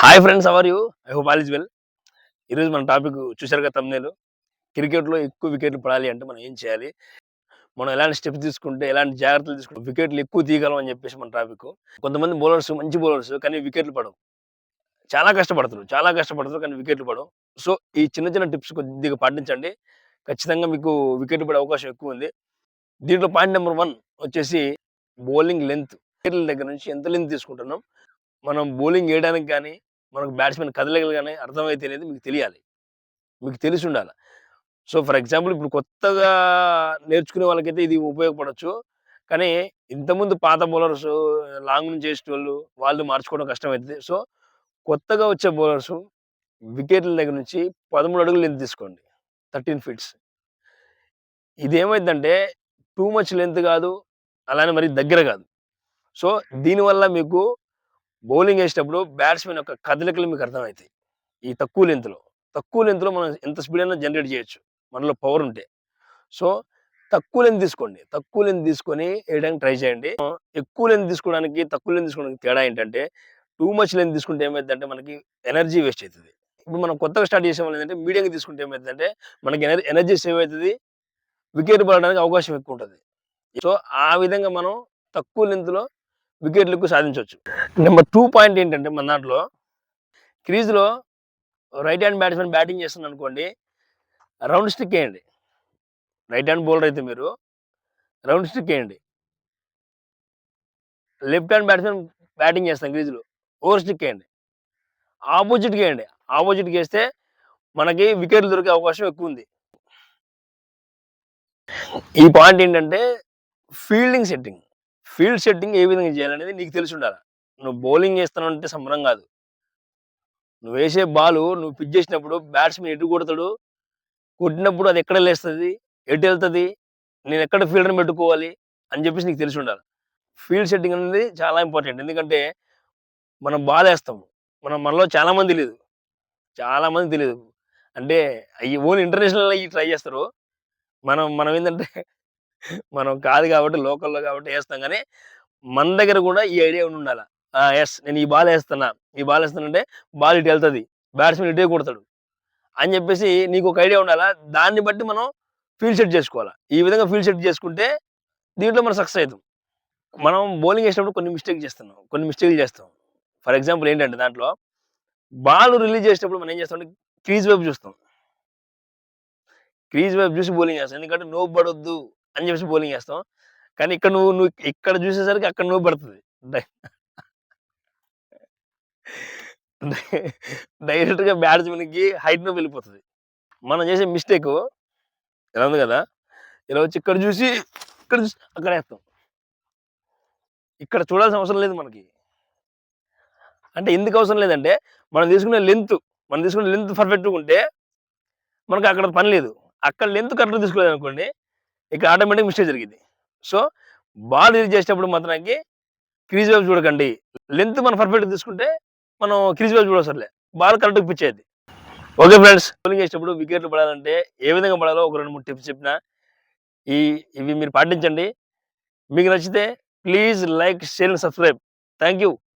Hi friends how are you I hope all is well ఈరోజు మన topic చూశారు కదా తమ్నేలు క్రికెట్లో ఎక్కువ వికెట్లు పడాలి అంటే మనం ఏం చేయాలి? మనం ఎలాంటి స్టెప్స్ తీసుకుంటే ఎలాంటి జాగ్రత్తలు తీసుకుంటే వికెట్లు ఎక్కువ తీయగలం అని చెప్పేసి మన టాపిక్ కొంతమంది బౌలర్స్ మంచి బౌలర్స్ కానీ వికెట్లు పడవు. చాలా కష్టపడతారు చాలా కష్టపడతారు కానీ వికెట్లు పడవు. సో ఈ చిన్న చిన్న టిప్స్ కొద్దిగా పాటించండి. ఖచ్చితంగా మీకు వికెట్ పడే అవకాశం ఎక్కువ ఉంది. దీంట్లో పాయింట్ నెంబర్ వన్ వచ్చేసి బౌలింగ్ లెంత్ వికెట్ల దగ్గర నుంచి ఎంత లెంత్ తీసుకుంటున్నాం? మనం బౌలింగ్ వేయడానికి కానీ మనకు బ్యాట్స్మెన్ కదలగలగానే కానీ అర్థమైతే అనేది మీకు తెలియాలి. మీకు తెలిసి ఉండాలి సో ఫర్ ఎగ్జాంపుల్ ఇప్పుడు కొత్తగా నేర్చుకునే వాళ్ళకైతే ఇది ఉపయోగపడవచ్చు కానీ ఇంతకుముందు పాత బౌలర్స్ లాంగ్ నుంచి చేసే వాళ్ళు వాళ్ళు మార్చుకోవడం కష్టమవుతుంది సో కొత్తగా వచ్చే బౌలర్స్ వికెట్ల దగ్గర నుంచి పదమూడు అడుగులు లెంత్ తీసుకోండి. థర్టీన్ ఫీట్స్ ఇది ఏమైందంటే టూ మచ్ లెంత్ కాదు అలానే మరి దగ్గర కాదు. సో దీనివల్ల మీకు బౌలింగ్ వేసేటప్పుడు బ్యాట్స్మెన్ యొక్క కదలికలు మీకు అర్థమవుతాయి. ఈ తక్కువ లెంత్లో తక్కువ లెంత్లో మనం ఎంత స్పీడ్ అయినా జనరేట్ చేయొచ్చు. మనలో పవర్ ఉంటే. సో తక్కువ లెంత్ తీసుకోండి. తక్కువ లెంత్ తీసుకొని వేయడానికి ట్రై చేయండి. ఎక్కువ లెంత్ తీసుకోవడానికి తక్కువ లెంత్ తీసుకోవడానికి తేడా ఏంటంటే టూ మచ్ లెంత్ తీసుకుంటే ఏమైందంటే మనకి ఎనర్జీ వేస్ట్ అవుతుంది. ఇప్పుడు మనం కొత్తగా స్టార్ట్ చేసే వాళ్ళు ఏంటంటే మీడియంగా తీసుకుంటే ఏమైందంటే మనకి ఎనర్జీ సేవ్ అవుతుంది. వికెట్ పడడానికి అవకాశం ఎక్కువ ఉంటుంది. సో ఆ విధంగా మనం తక్కువ లెంత్లో వికెట్లకు సాధించవచ్చు. నెంబర్ టూ పాయింట్ ఏంటంటే మన దాంట్లో క్రీజ్లో రైట్ హ్యాండ్ బ్యాట్స్మెన్ బ్యాటింగ్ చేస్తుంది అనుకోండి రౌండ్ స్టిక్ వేయండి. రైట్ హ్యాండ్ బౌలర్ అయితే మీరు రౌండ్ స్టిక్ వేయండి. లెఫ్ట్ హ్యాండ్ బ్యాట్స్మెన్ బ్యాటింగ్ చేస్తాం క్రీజ్లో ఓవర్ స్టిక్ వేయండి. ఆపోజిట్కి వేయండి. ఆపోజిట్కి వేస్తే మనకి వికెట్లు దొరికే అవకాశం ఎక్కువ ఉంది. ఈ పాయింట్ ఏంటంటే ఫీల్డింగ్ సెట్టింగ్. ఫీల్డ్ సెట్టింగ్ ఏ విధంగా చేయాలనేది నీకు తెలిసి ఉండాలి? నువ్వు బౌలింగ్ వేస్తాను అంటే సంబరం కాదు. నువ్వు వేసే బాల్ నువ్వు పిచ్ చేసినప్పుడు బ్యాట్స్మెన్ ఎటు కొడతాడు? కొట్టినప్పుడు అది ఎక్కడ లేస్తుంది? ఎటు వెళ్తుంది? నేను ఎక్కడ ఫీల్డర్ని పెట్టుకోవాలి? అని చెప్పేసి నీకు తెలిసి ఉండాలి. ఫీల్డ్ సెట్టింగ్ అనేది చాలా ఇంపార్టెంట్ ఎందుకంటే మనం బాల్ వేస్తాము. మనం మనలో చాలా మంది తెలియదు చాలామంది తెలియదు. అంటే అవి ఓన్ ఇంటర్నేషనల్ అయ్యి ట్రై చేస్తారు. మనం మనం ఏంటంటే మనం కాదు కాబట్టి లోకల్‌లో కాబట్టి వేస్తాం కానీ మన దగ్గర కూడా ఈ ఐడియా ఉండి ఉండాలి ఎస్ నేను ఈ బాల్ వేస్తున్నా. ఈ బాల్ వేస్తానంటే బాల్ ఇటు వెళ్తుంది బ్యాట్స్‌మెన్ ఇటే కొడతాడు. అని చెప్పేసి నీకు ఒక ఐడియా ఉండాలా. దాన్ని బట్టి మనం ఫీల్డ్ సెట్ చేసుకోవాలా. ఈ విధంగా ఫీల్డ్ సెట్ చేసుకుంటే దీంట్లో మనం సక్సెస్ అవుతాం. మనం బౌలింగ్ వేసినప్పుడు కొన్ని మిస్టేక్ చేస్తున్నాం. కొన్ని మిస్టేక్‌లు చేస్తాం. ఫర్ ఎగ్జాంపుల్ ఏంటంటే దాంట్లో బాల్ రిలీజ్ చేసేటప్పుడు మనం ఏం చేస్తామంటే క్రీజ్ వైపు చూస్తాం. క్రీజ్ వైపు చూసి బౌలింగ్ చేస్తాం. ఎందుకంటే నో పడొద్దు అని చెప్పేసి బౌలింగ్ వేస్తాం. కానీ ఇక్కడ నువ్వు నువ్వు ఇక్కడ చూసేసరికి అక్కడ నువ్వు పడుతుంది. డైరెక్ట్గా బ్యాట్స్మెన్కి హైట్ నువ్వు వెళ్ళిపోతుంది. మనం చేసే మిస్టేక్ ఎలా ఉంది కదా? ఇలా వచ్చి ఇక్కడ చూసి ఇక్కడ చూసి అక్కడ వేస్తాం. ఇక్కడ చూడాల్సిన అవసరం లేదు మనకి. అంటే ఎందుకు అవసరం లేదంటే మనం తీసుకునే లెంత్ మనం తీసుకునే లెంత్ పర్ఫెక్ట్గా ఉంటే మనకు అక్కడ పని లేదు. అక్కడ లెంత్ కరెక్ట్గా తీసుకోలేదు అనుకోండి ఇక్కడ ఆటోమేటిక్ మిస్టేక్ జరిగింది. సో బాల్ రిలీజ్ చేసేటప్పుడు మాత్రానికి క్రీజ్ వైపు చూడకండి. లెంత్ మనం పర్ఫెక్ట్ తీసుకుంటే మనం క్రీజ్ వైపు చూడవసరలే బాల్ కరెక్ట్గా పిచ్ అయ్యింది. ఓకే ఫ్రెండ్స్ బౌలింగ్ చేసేటప్పుడు వికెట్లు పడాలంటే ఏ విధంగా పడాలో ఒక రెండు మూడు టిప్స్ చెప్పిన. ఈ ఇవి మీరు పాటించండి. మీకు నచ్చితే please like share subscribe. Thank you